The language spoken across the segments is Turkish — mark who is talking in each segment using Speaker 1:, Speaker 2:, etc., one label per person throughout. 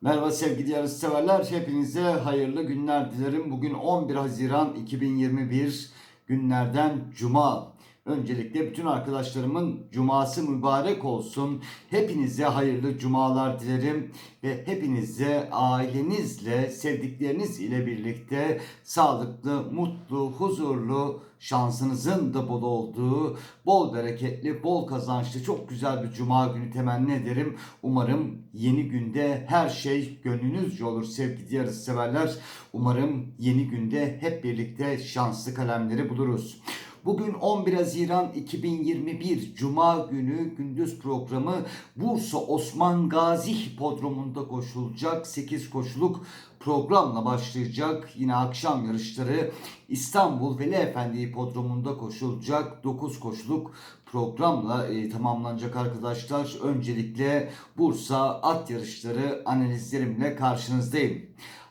Speaker 1: Merhaba sevgili yarışseverler. Hepinize hayırlı günler dilerim. Bugün 11 Haziran 2021 günlerden Cuma. Öncelikle bütün arkadaşlarımın cuması mübarek olsun. Hepinize hayırlı cumalar dilerim ve hepinize ailenizle, sevdikleriniz ile birlikte sağlıklı, mutlu, huzurlu, şansınızın da bol olduğu, bol bereketli, bol kazançlı, çok güzel bir cuma günü temenni ederim. Umarım yeni günde her şey gönlünüzce olur sevgili yarış severler. Umarım yeni günde hep birlikte şanslı kalemleri buluruz. Bugün 11 Haziran 2021 Cuma günü gündüz programı Bursa Osman Gazi Hipodromu'nda koşulacak 8 koşuluk programla başlayacak. Yine akşam yarışları İstanbul Veli Efendi Hipodromu'nda koşulacak 9 koşuluk programla e, tamamlanacak arkadaşlar. Öncelikle Bursa at yarışları analizlerimle karşınızdayım.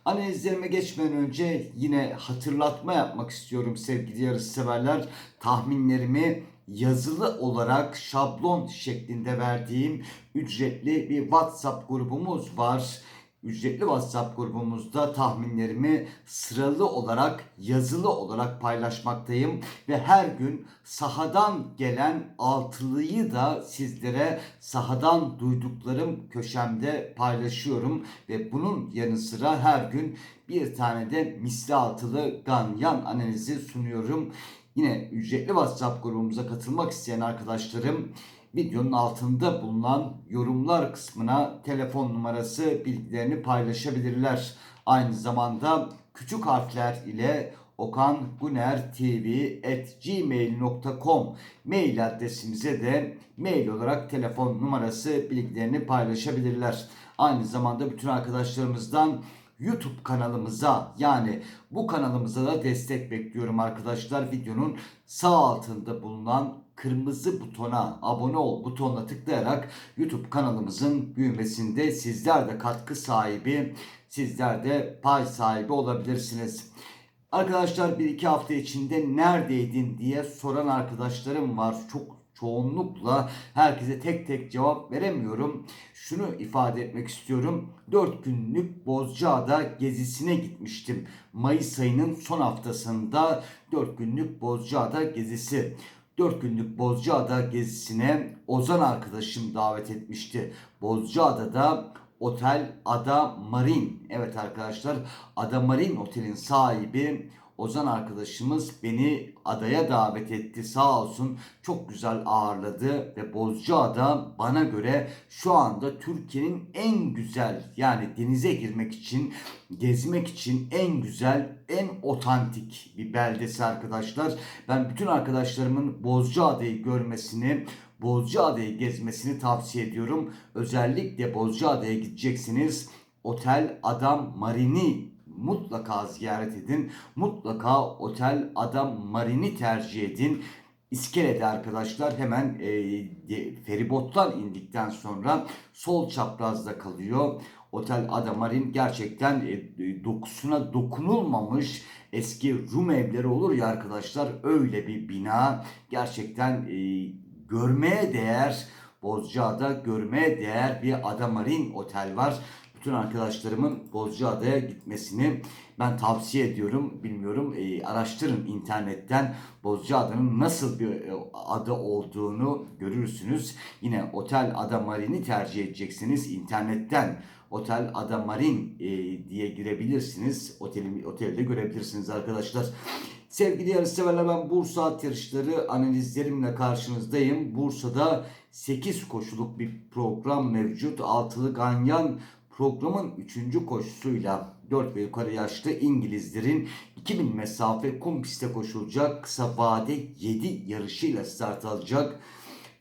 Speaker 1: Analizlerime geçmeden önce yine hatırlatma yapmak istiyorum sevgili yarışseverler. Tahminlerimi yazılı olarak şablon şeklinde verdiğim ücretli bir WhatsApp grubumuz var. Ücretli WhatsApp grubumuzda tahminlerimi sıralı olarak yazılı olarak paylaşmaktayım ve her gün sahadan gelen altılıyı da sizlere sahadan duyduklarım köşemde paylaşıyorum ve bunun yanı sıra her gün bir tane de misli altılı ganyan analizi sunuyorum. Yine ücretli WhatsApp grubumuza katılmak isteyen arkadaşlarım videonun altında bulunan yorumlar kısmına telefon numarası bilgilerini paylaşabilirler. Aynı zamanda küçük harfler ile okangunertv.gmail.com mail adresimize de mail olarak telefon numarası bilgilerini paylaşabilirler. Aynı zamanda bütün arkadaşlarımızdan YouTube kanalımıza yani bu kanalımıza da destek bekliyorum arkadaşlar. Videonun sağ altında bulunan kırmızı butona abone ol butonuna tıklayarak YouTube kanalımızın büyümesinde sizler de katkı sahibi, sizler de pay sahibi olabilirsiniz. Arkadaşlar bir iki hafta içinde neredeydin diye soran arkadaşlarım var. Çok çoğunlukla herkese tek tek cevap veremiyorum. Şunu ifade etmek istiyorum. 4 günlük Bozcaada gezisine gitmiştim. Mayıs ayının son haftasında 4 günlük Bozcaada gezisi. 4 günlük Bozcaada gezisine Ozan arkadaşım davet etmişti. Bozcaada'da Otel Ada Marin. Evet arkadaşlar Ada Marin Otel'in sahibi Ozan arkadaşımız beni adaya davet etti sağ olsun çok güzel ağırladı ve Bozcaada bana göre şu anda Türkiye'nin en güzel yani denize girmek için gezmek için en güzel en otantik bir beldesi arkadaşlar. Ben bütün arkadaşlarımın Bozcaada'yı görmesini Bozcaada'yı gezmesini tavsiye ediyorum. Özellikle Bozcaada'ya gideceksiniz. Otel Adam Marini mutlaka ziyaret edin. Mutlaka Otel Adam Marin'i tercih edin. İskelede arkadaşlar hemen e, feribottan indikten sonra sol çaprazda kalıyor. Otel Adamarin gerçekten e, dokusuna dokunulmamış eski Rum evleri olur ya arkadaşlar öyle bir bina gerçekten e, görmeye değer Bozcaada görmeye değer bir Adamarin otel var bütün arkadaşlarımın Bozcaada'ya gitmesini ben tavsiye ediyorum. Bilmiyorum e, araştırın internetten Bozcaada'nın nasıl bir e, adı olduğunu görürsünüz. Yine Otel Ada Marin'i tercih edeceksiniz internetten. Otel Ada Marin e, diye girebilirsiniz. Oteli, otelde görebilirsiniz arkadaşlar. Sevgili yarışseverler ben Bursa at yarışları analizlerimle karşınızdayım. Bursa'da 8 koşuluk bir program mevcut. Altılı Ganyan programın 3. koşusuyla 4 ve yukarı yaşlı İngilizlerin 2000 mesafe kum pistte koşulacak kısa vade 7 yarışıyla start alacak.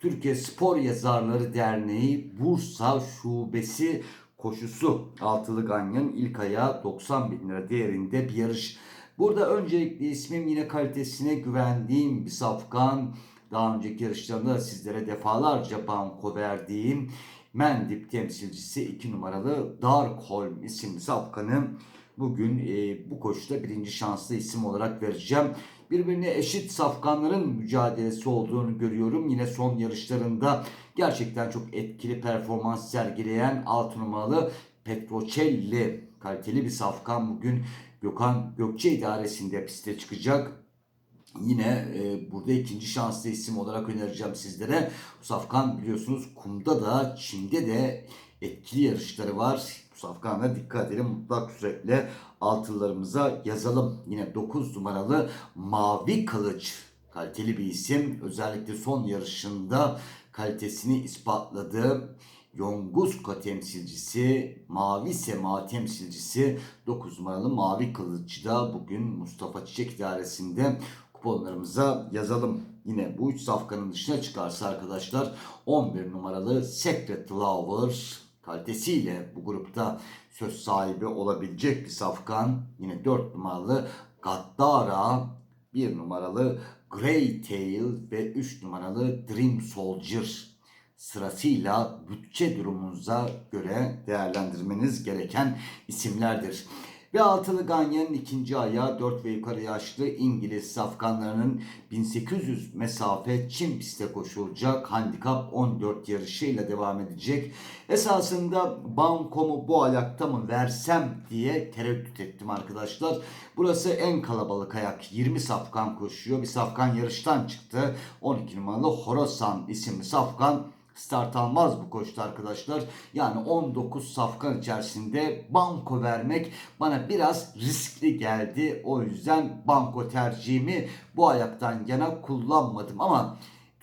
Speaker 1: Türkiye Spor Yazarları Derneği Bursa Şubesi koşusu altılı ganyan ilk ayağı 90 bin lira değerinde bir yarış. Burada öncelikle ismim yine kalitesine güvendiğim bir safkan. Daha önceki yarışlarında sizlere defalarca banko verdiğim Mendip temsilcisi 2 numaralı Darkholm isimli safkanı bugün e, bu koşuda birinci şanslı isim olarak vereceğim. Birbirine eşit safkanların mücadelesi olduğunu görüyorum. Yine son yarışlarında gerçekten çok etkili performans sergileyen 6 numaralı Petrocelli kaliteli bir safkan bugün Gökhan Gökçe idaresinde piste çıkacak. Yine e, burada ikinci şanslı isim olarak önereceğim sizlere. Safkan biliyorsunuz kumda da çimde de etkili yarışları var. Safkan'a dikkat edelim. Mutlak suretle altılarımıza yazalım. Yine 9 numaralı Mavi Kılıç kaliteli bir isim. Özellikle son yarışında kalitesini ispatladı. Yonguska temsilcisi, Mavi Sema temsilcisi 9 numaralı Mavi Kılıç'da bugün Mustafa Çiçek idaresinde kuponlarımıza yazalım. Yine bu üç safkanın dışına çıkarsa arkadaşlar 11 numaralı Secret Lover kalitesiyle bu grupta söz sahibi olabilecek bir safkan. Yine 4 numaralı Gaddara, 1 numaralı Grey Tail ve 3 numaralı Dream Soldier sırasıyla bütçe durumunuza göre değerlendirmeniz gereken isimlerdir. Ve altılı Ganyan'ın ikinci ayağı 4 ve yukarı yaşlı İngiliz safkanlarının 1800 mesafe Çin pistte koşulacak handikap 14 yarışıyla devam edecek. Esasında bankomu bu ayakta mı versem diye tereddüt ettim arkadaşlar. Burası en kalabalık ayak. 20 safkan koşuyor. Bir safkan yarıştan çıktı. 12 numaralı Horasan isimli safkan start almaz bu koştu arkadaşlar. Yani 19 safkan içerisinde banko vermek bana biraz riskli geldi. O yüzden banko tercihimi bu ayaktan yana kullanmadım ama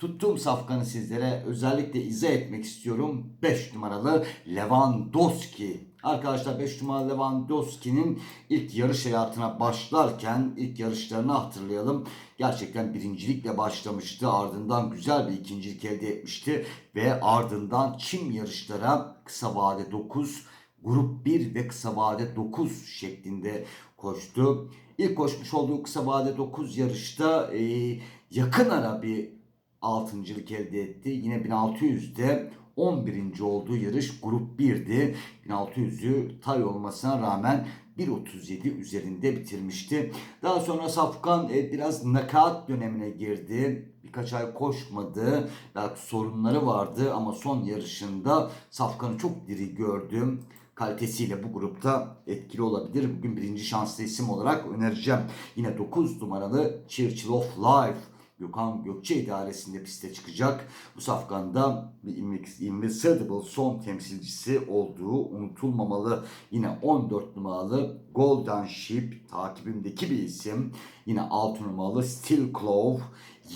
Speaker 1: tuttuğum safkanı sizlere özellikle izah etmek istiyorum. 5 numaralı Lewandowski. Arkadaşlar 5 numaralı Lewandowski'nin ilk yarış hayatına başlarken ilk yarışlarını hatırlayalım. Gerçekten birincilikle başlamıştı. Ardından güzel bir ikincilik elde etmişti. Ve ardından çim yarışlara kısa vade 9, grup 1 ve kısa vade 9 şeklinde koştu. İlk koşmuş olduğu kısa vade 9 yarışta e, yakın ara bir altıncılık elde etti. Yine 1600'de 11. olduğu yarış grup 1'di. 1600'ü tay olmasına rağmen 1.37 üzerinde bitirmişti. Daha sonra Safkan e, biraz nakat dönemine girdi. Birkaç ay koşmadı. Belki sorunları vardı ama son yarışında Safkan'ı çok diri gördüm kalitesiyle bu grupta etkili olabilir. Bugün birinci şanslı isim olarak önereceğim. Yine 9 numaralı Churchill of Life Gökhan Gökçe idaresinde piste çıkacak. Bu safkanda bir Invisible son temsilcisi olduğu unutulmamalı. Yine 14 numaralı Golden Ship takibimdeki bir isim. Yine 6 numaralı Steel Clove.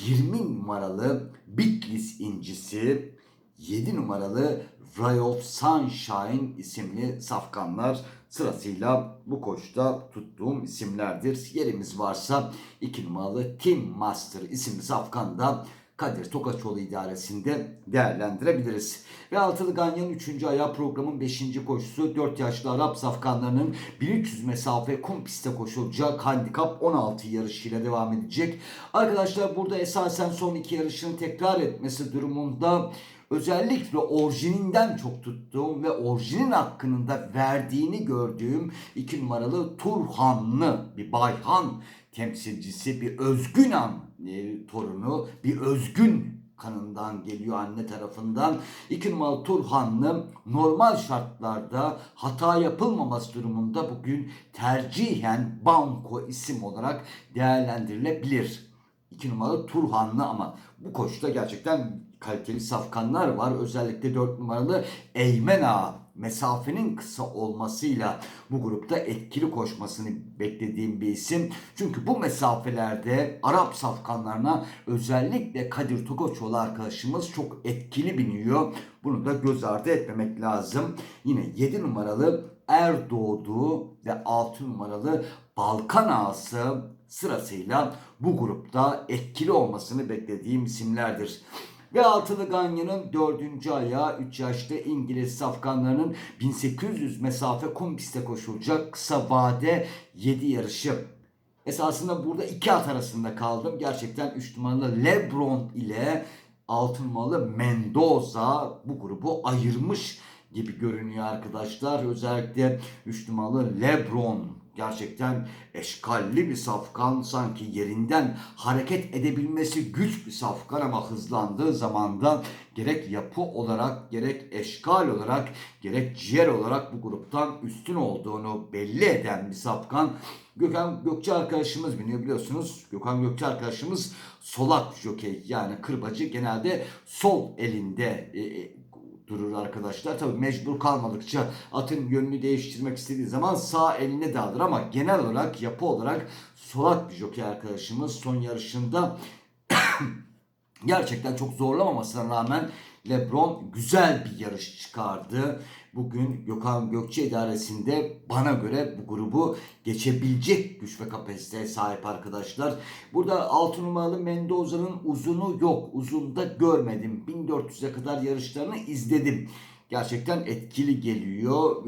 Speaker 1: 20 numaralı Bitlis incisi. 7 numaralı Ray of Sunshine isimli safkanlar sırasıyla bu koşta tuttuğum isimlerdir. Yerimiz varsa 2 numaralı Team Master isimli safkanda Kadir Tokaçoğlu idaresinde değerlendirebiliriz. Ve Altılı Ganyan'ın 3. ayağı programın 5. koşusu 4 yaşlı Arap safkanlarının 1300 mesafe kum pistte koşulacak handikap 16 yarışıyla devam edecek. Arkadaşlar burada esasen son iki yarışını tekrar etmesi durumunda özellikle orijininden çok tuttuğum ve orijinin hakkının da verdiğini gördüğüm iki numaralı Turhanlı bir Bayhan temsilcisi bir özgün an e, torunu bir özgün kanından geliyor anne tarafından. İki numaralı Turhanlı normal şartlarda hata yapılmaması durumunda bugün tercihen banko isim olarak değerlendirilebilir. İki numaralı Turhanlı ama bu koşuda gerçekten kaliteli safkanlar var. Özellikle 4 numaralı Eymen Ağa mesafenin kısa olmasıyla bu grupta etkili koşmasını beklediğim bir isim. Çünkü bu mesafelerde Arap safkanlarına özellikle Kadir Tokoçoğlu arkadaşımız çok etkili biniyor. Bunu da göz ardı etmemek lazım. Yine 7 numaralı Erdoğdu ve 6 numaralı Balkan Ağası sırasıyla bu grupta etkili olmasını beklediğim isimlerdir. Ve altılı Ganya'nın dördüncü ayağı 3 yaşlı İngiliz safkanlarının 1800 mesafe kum piste koşulacak kısa vade 7 yarışı. Esasında burada iki at arasında kaldım. Gerçekten 3 numaralı Lebron ile 6 numaralı Mendoza bu grubu ayırmış gibi görünüyor arkadaşlar. Özellikle 3 numaralı Lebron gerçekten eşkalli bir safkan sanki yerinden hareket edebilmesi güç bir safkan ama hızlandığı zaman da gerek yapı olarak gerek eşkal olarak gerek ciğer olarak bu gruptan üstün olduğunu belli eden bir safkan. Gökhan Gökçe arkadaşımız biniyor biliyorsunuz. Gökhan Gökçe arkadaşımız solak jokey yani kırbacı genelde sol elinde e, e, durur arkadaşlar. Tabi mecbur kalmadıkça atın yönünü değiştirmek istediği zaman sağ eline de ama genel olarak yapı olarak solak bir jokey arkadaşımız son yarışında gerçekten çok zorlamamasına rağmen LeBron güzel bir yarış çıkardı. Bugün Gökhan Gökçe idaresinde bana göre bu grubu geçebilecek güç ve kapasiteye sahip arkadaşlar. Burada 6 numaralı Mendoza'nın uzunu yok. Uzunda görmedim. 1400'e kadar yarışlarını izledim. Gerçekten etkili geliyor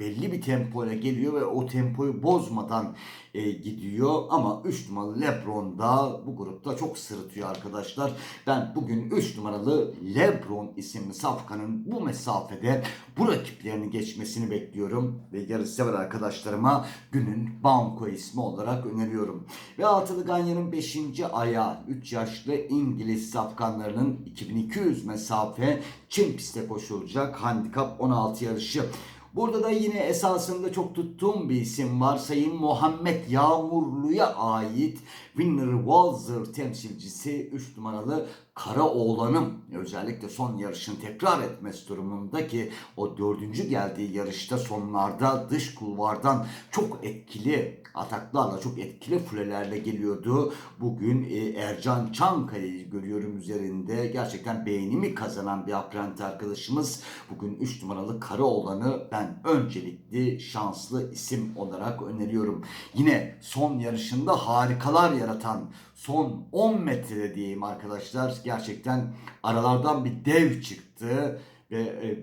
Speaker 1: belli bir tempoyla geliyor ve o tempoyu bozmadan e, gidiyor. Ama 3 numaralı Lebron da bu grupta çok sırıtıyor arkadaşlar. Ben bugün 3 numaralı Lebron isimli safkanın bu mesafede bu rakiplerini geçmesini bekliyorum. Ve yarış sever arkadaşlarıma günün Banco ismi olarak öneriyorum. Ve altılı Ganyan'ın 5. ayağı 3 yaşlı İngiliz safkanlarının 2200 mesafe Çin pistte koşulacak handikap 16 yarışı. Burada da yine esasında çok tuttuğum bir isim var. Sayın Muhammed Yağmurlu'ya ait Winner Walzer temsilcisi 3 numaralı Kara Oğlan'ım özellikle son yarışın tekrar etmesi durumunda ki o dördüncü geldiği yarışta sonlarda dış kulvardan çok etkili ataklarla çok etkili fulelerle geliyordu. Bugün e, Ercan Çankaya'yı görüyorum üzerinde. Gerçekten beğenimi kazanan bir aprent arkadaşımız. Bugün 3 numaralı Karaoğlan'ı ben öncelikli şanslı isim olarak öneriyorum. Yine son yarışında harikalar yaratan son 10 metrede diyeyim arkadaşlar. Gerçekten aralardan bir dev çıktı ve e,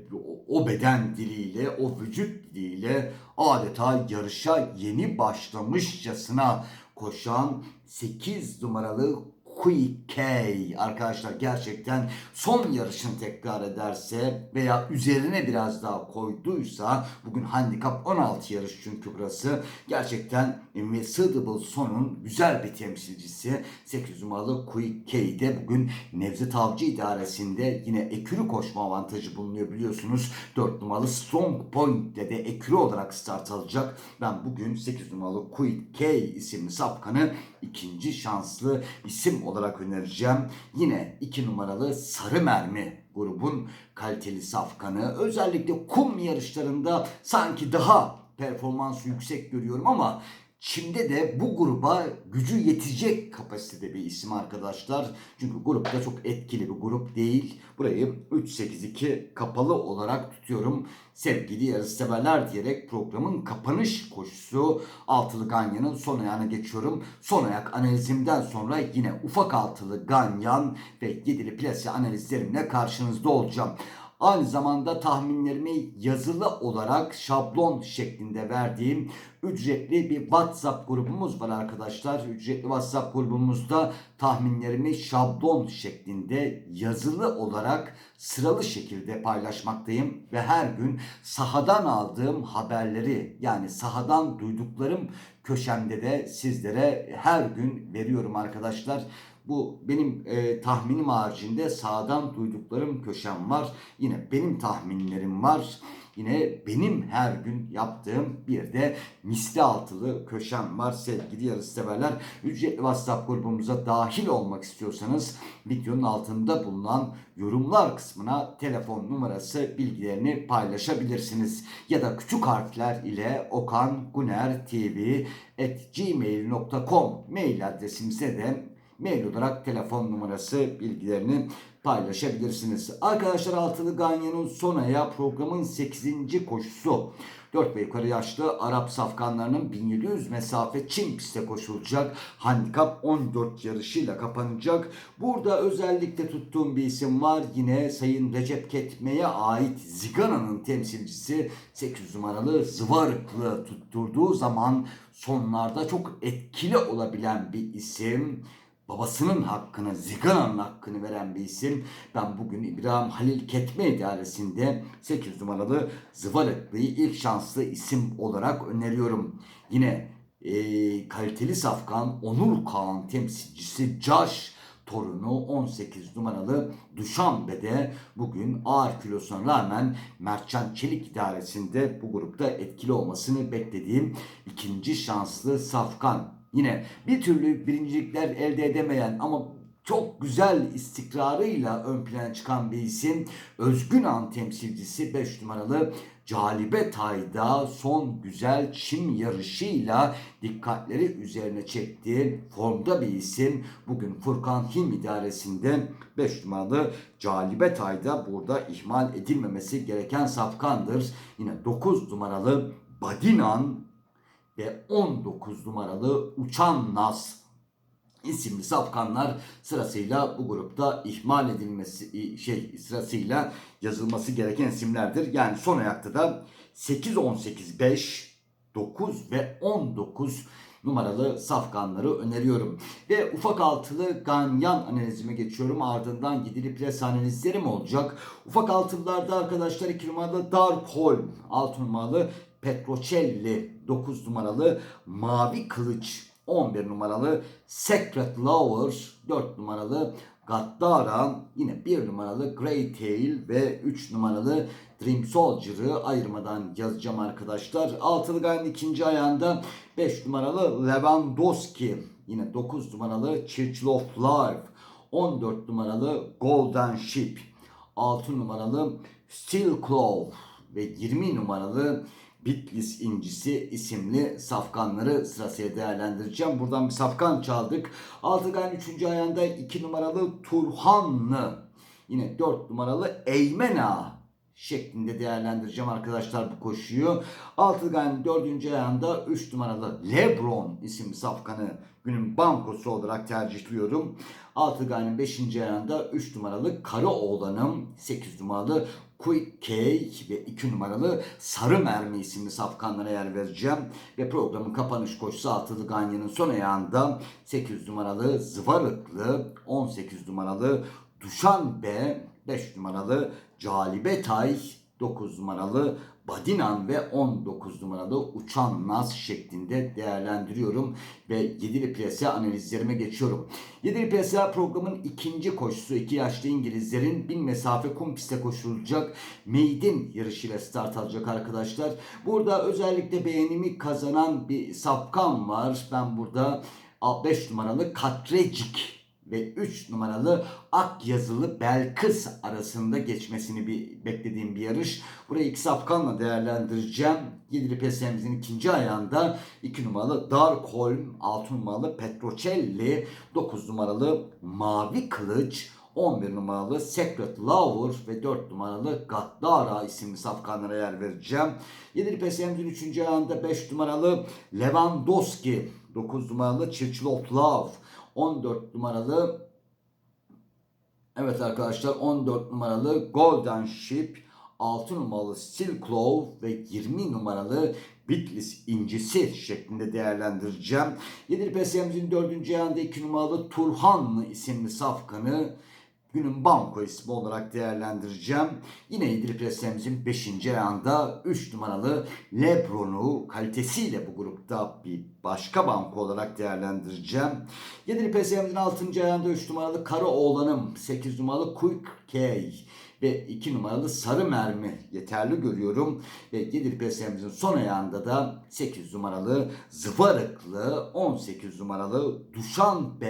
Speaker 1: o beden diliyle, o vücut diliyle adeta yarışa yeni başlamışçasına koşan 8 numaralı Quick arkadaşlar gerçekten son yarışını tekrar ederse veya üzerine biraz daha koyduysa bugün handikap 16 yarış çünkü burası. Gerçekten Invincible sonun güzel bir temsilcisi. 8 numaralı Quick de bugün Nevzat Avcı idaresinde yine ekürü koşma avantajı bulunuyor biliyorsunuz. 4 numaralı Strong Point ile de ekürü olarak start alacak. Ben bugün 8 numaralı Quick isimli sapkanı ikinci şanslı isim olarak önereceğim. Yine 2 numaralı Sarı Mermi grubun kaliteli safkanı. Özellikle kum yarışlarında sanki daha performansı yüksek görüyorum ama Çim'de de bu gruba gücü yetecek kapasitede bir isim arkadaşlar. Çünkü grupta çok etkili bir grup değil. Burayı 3-8-2 kapalı olarak tutuyorum. Sevgili yarışseverler diyerek programın kapanış koşusu altılı ganyanın son ayağına geçiyorum. Son ayak analizimden sonra yine ufak altılı ganyan ve yedili plase analizlerimle karşınızda olacağım. Aynı zamanda tahminlerimi yazılı olarak şablon şeklinde verdiğim ücretli bir WhatsApp grubumuz var arkadaşlar. Ücretli WhatsApp grubumuzda tahminlerimi şablon şeklinde yazılı olarak sıralı şekilde paylaşmaktayım ve her gün sahadan aldığım haberleri yani sahadan duyduklarım köşemde de sizlere her gün veriyorum arkadaşlar. Bu benim e, tahminim haricinde sağdan duyduklarım köşem var. Yine benim tahminlerim var. Yine benim her gün yaptığım bir de misli altılı köşem var sevgili yarış severler. Ücretli WhatsApp grubumuza dahil olmak istiyorsanız videonun altında bulunan yorumlar kısmına telefon numarası bilgilerini paylaşabilirsiniz. Ya da küçük harfler ile Okan Guner TV at gmail.com mail adresimize de mail olarak telefon numarası bilgilerini paylaşabilirsiniz. Arkadaşlar Altılı Ganyan'ın son ayağı programın 8. koşusu. 4 ve yukarı yaşlı Arap safkanlarının 1700 mesafe Çin pistte koşulacak. Handikap 14 yarışıyla kapanacak. Burada özellikle tuttuğum bir isim var. Yine Sayın Recep Ketme'ye ait Zigana'nın temsilcisi 800 numaralı Zıvarıklı tutturduğu zaman sonlarda çok etkili olabilen bir isim. Babasının hakkını, Zigana'nın hakkını veren bir isim. Ben bugün İbrahim Halil Ketme idaresinde 8 numaralı Zıvarıklı'yı ilk şanslı isim olarak öneriyorum. Yine e, kaliteli safkan Onur Kağan temsilcisi Caş torunu 18 numaralı Duşanbe'de bugün ağır kilosuna rağmen Mertcan Çelik idaresinde bu grupta etkili olmasını beklediğim ikinci şanslı safkan. Yine bir türlü birincilikler elde edemeyen ama çok güzel istikrarıyla ön plana çıkan bir isim. Özgün An temsilcisi 5 numaralı Calibe Tay'da son güzel çim yarışıyla dikkatleri üzerine çektiği formda bir isim. Bugün Furkan Him idaresinde 5 numaralı Calibe Tay'da burada ihmal edilmemesi gereken safkandır. Yine 9 numaralı Badinan ve 19 numaralı Uçan Nas isimli safkanlar sırasıyla bu grupta ihmal edilmesi şey sırasıyla yazılması gereken isimlerdir. Yani son ayakta da 8 18 5 9 ve 19 numaralı safkanları öneriyorum. Ve ufak altılı ganyan analizime geçiyorum. Ardından gidili pres analizlerim olacak. Ufak altılılarda arkadaşlar 2 numaralı Darkholm, 6 numaralı Petrocelli, 9 numaralı Mavi Kılıç, 11 numaralı Secret Lover, 4 numaralı Gaddara, yine 1 numaralı Grey Tail ve 3 numaralı Dream Soldier'ı ayırmadan yazacağım arkadaşlar. Altılı gayenin ikinci ayağında 5 numaralı Lewandowski, yine 9 numaralı Churchill of Life, 14 numaralı Golden Ship, 6 numaralı Steel Claw ve 20 numaralı Bitlis incisi isimli safkanları sırasıyla değerlendireceğim. Buradan bir safkan çaldık. Altıgan 3. ayağında 2 numaralı Turhanlı. Yine 4 numaralı Eymena şeklinde değerlendireceğim arkadaşlar bu koşuyu. Altıgan 4. ayağında 3 numaralı Lebron isimli safkanı günün bankosu olarak tercihliyorum. Altıgan'ın 5. ayağında 3 numaralı Karaoğlan'ım, 8 numaralı Quick Cake ve 2 numaralı Sarı Mermi isimli safkanlara yer vereceğim. Ve programın kapanış koşusu Altılı Ganyan'ın son ayağında 8 numaralı Zıvarıklı, 18 numaralı Duşanbe, 5 numaralı Calibe Tay, 9 numaralı Badinan ve 19 numaralı Uçan Naz şeklinde değerlendiriyorum ve 7'li plase analizlerime geçiyorum. 7'li plase programın ikinci koşusu 2 yaşlı İngilizlerin 1000 mesafe kum piste koşulacak maiden yarışıyla start alacak arkadaşlar. Burada özellikle beğenimi kazanan bir sapkan var. Ben burada 5 numaralı Katrecik ve 3 numaralı Ak yazılı Belkıs arasında geçmesini bir beklediğim bir yarış. Burayı iki safkanla değerlendireceğim. Yedili pesemizin ikinci ayağında 2 numaralı Darkholm, 6 numaralı Petrocelli, 9 numaralı Mavi Kılıç, 11 numaralı Secret Lover ve 4 numaralı Gaddara isimli safkanlara yer vereceğim. 7'li pesemizin 3. ayağında 5 numaralı Lewandowski, 9 numaralı Churchill Love, 14 numaralı Evet arkadaşlar 14 numaralı Golden Ship 6 numaralı Steel Claw ve 20 numaralı Bitlis incisi şeklinde değerlendireceğim. 7 PSM'nin 4. ayağında 2 numaralı Turhanlı isimli safkanı günün banko ismi olarak değerlendireceğim. Yine İdil Preslemizin 5. ayağında 3 numaralı Lebron'u kalitesiyle bu grupta bir başka banko olarak değerlendireceğim. 7 Preslemizin 6. ayağında 3 numaralı Kara Oğlanım, 8 numaralı Quick K ve 2 numaralı Sarı Mermi yeterli görüyorum. Ve 7 Preslemizin son ayağında da 8 numaralı Zıvarıklı, 18 numaralı Duşan B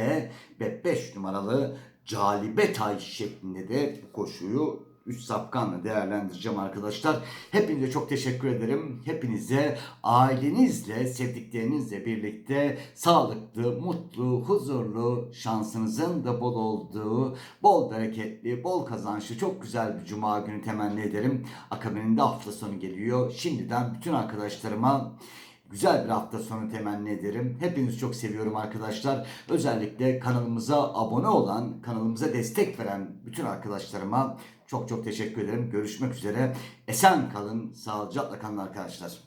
Speaker 1: ve 5 numaralı Calibe Tay şeklinde de bu koşuyu 3 sapkanla değerlendireceğim arkadaşlar. Hepinize çok teşekkür ederim. Hepinize ailenizle, sevdiklerinizle birlikte sağlıklı, mutlu, huzurlu, şansınızın da bol olduğu, bol bereketli, bol kazançlı, çok güzel bir cuma günü temenni ederim. Akabininde hafta sonu geliyor. Şimdiden bütün arkadaşlarıma güzel bir hafta sonu temenni ederim. Hepinizi çok seviyorum arkadaşlar. Özellikle kanalımıza abone olan, kanalımıza destek veren bütün arkadaşlarıma çok çok teşekkür ederim. Görüşmek üzere. Esen kalın, sağlıcakla kalın arkadaşlar.